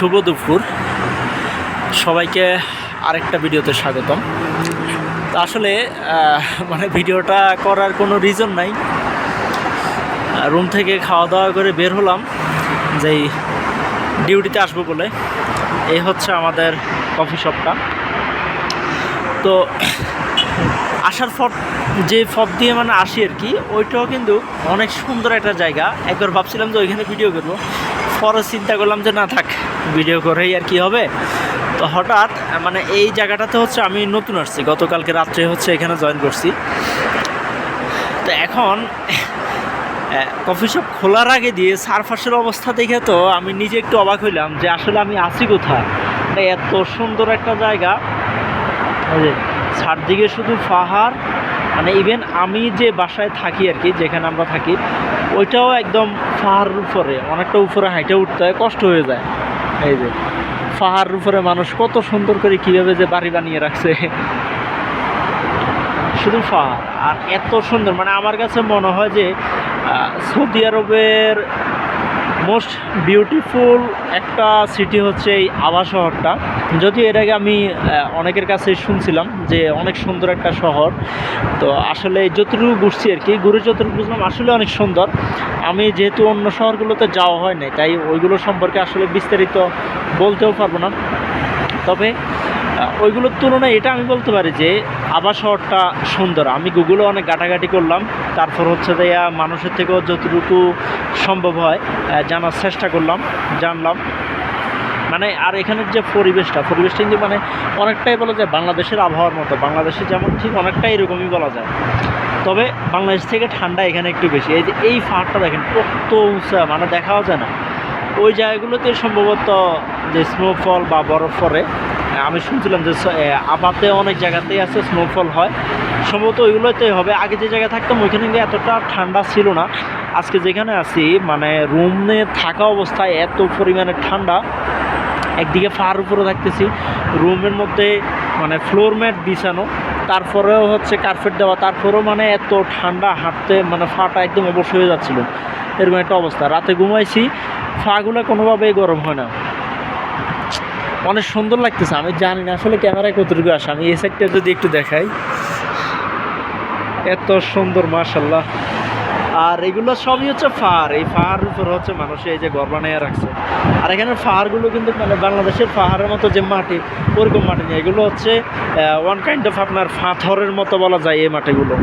শুভ দুপুর। সবাইকে আরেকটা ভিডিওতে স্বাগতম। আসলে মানে ভিডিওটা করার কোনো রিজন নাই। রুম থেকে খাওয়া দাওয়া করে বের হলাম, যেই ডিউটিতে আসব বলে। এই হচ্ছে আমাদের কফি শপটা তো আসার পর যে ফপ দিয়ে মানে আসি আর কি, ওইটাও কিন্তু অনেক সুন্দর একটা জায়গা। একবার ভাবছিলাম যে ওইখানে ভিডিও করব। পরে চিন্তা করলাম যে না থাক ভিডিও করেই আর কি হবে। তো হঠাৎ মানে এই জায়গাটাতে হচ্ছে আমি নতুন আসছি। গতকালকে রাত্রে হচ্ছে এখানে জয়েন করছি। তো এখন কফি শপ খোলার আগে দিয়ে সারফাসের অবস্থা দেখে তো আমি নিজে একটু অবাক হইলাম যে আসলে আমি আছি কোথায়? এত সুন্দর একটা জায়গা। চারদিকে শুধু পাহাড়। মানে ইভেন আমি যে বাসায় থাকি আর কি, যেখানে আমরা থাকি, ওইটাও একদম পাহাড়ের উপরে, অনেকটা উপরে হাইটে উঠতে হয় কষ্ট হয়ে যায়। এই যে, পাহাড়ের উপরে মানুষ কত সুন্দর করে কীভাবে যে বাড়ি বানিয়ে রাখছে। শুধু পাহাড়, আর এত সুন্দর। মানে আমার কাছে মনে হয় যে সৌদি আরবের মোস্ট বিউটিফুল একটা সিটি হচ্ছে এই আবা শহরটা। যদিও এর আগে আমি অনেকের কাছে শুনছিলাম যে অনেক সুন্দর একটা শহর। তো আসলে যতটুকু ঘুরছি আর কি ঘুরে যতটুকু বুঝলাম, আসলে অনেক সুন্দর। আমি যেহেতু অন্য শহরগুলোতে যাওয়া হয় নাই, তাই ওইগুলো সম্পর্কে আসলে বিস্তারিত বলতেও পারব না। তবে ওইগুলোর তুলনায় এটা আমি বলতে পারি যে আবা শহরটা সুন্দর। আমি গুগলে অনেক ঘাটাঘাটি করলাম। তারপর হচ্ছে যে মানুষের থেকেও যতটুকু সম্ভব হয় জানার চেষ্টা করলাম, জানলাম। মানে আর এখানের যে পরিবেশটা পরিবেশটা কিন্তু মানে অনেকটাই বলা যায় বাংলাদেশের আবহাওয়ার মতো। বাংলাদেশে যেমন ঠিক অনেকটাই এরকমই বলা যায়। তবে বাংলাদেশ থেকে ঠান্ডা এখানে একটু বেশি। এই যে, এই পাহাড়টা দেখেন, কত উঁচা মানে দেখাও যায় না। ওই জায়গাগুলোতে সম্ভবত যে স্নোফল বা বরফ পড়ে আমি শুনছিলাম যে আপাতে অনেক জায়গাতেই আছে স্নোফল হয়। সম্ভবত ওইগুলোতেই হবে। আগে যে জায়গায় থাকতাম, ওইখানে কিন্তু এতটা ঠান্ডা ছিল না। আজকে যেখানে আছি মানে রুমে থাকা অবস্থায় এত পরিমাণে ঠান্ডা। একদিকে ফার উপরে থাকতেছি, রুমের মধ্যে মানে ফ্লোর ম্যাট বিছানো। তারপরেও হচ্ছে কার্পেট দেওয়া। তারপরেও মানে এত ঠান্ডা, হাঁটতে মানে ফাটা একদম অবশ্য হয়ে যাচ্ছিল। এরকম একটা অবস্থা। রাতে ঘুমাইছি ফাগুলো কোনোভাবেই গরম হয় না। অনেক সুন্দর লাগতেছে। আমি জানি না আসলে ক্যামেরায় কতটুকু আসে। আমি এই সাইডটা যদি একটু দেখাই। এত সুন্দর মাশাল্লাহ আর এগুলো সবই হচ্ছে ফার। এই ফার উপর হচ্ছে মানুষ এই যে ঘর বানিয়ে রাখছে। আর এখানে ফারগুলো কিন্তু মানে বাংলাদেশের পাহাড়ের মতো যে মাটি, ওরকম মাটি নেই। এগুলো হচ্ছে ওয়ান কাইন্ড অফ আপনার পাথরের মতো বলা যায় এই মাটিগুলো।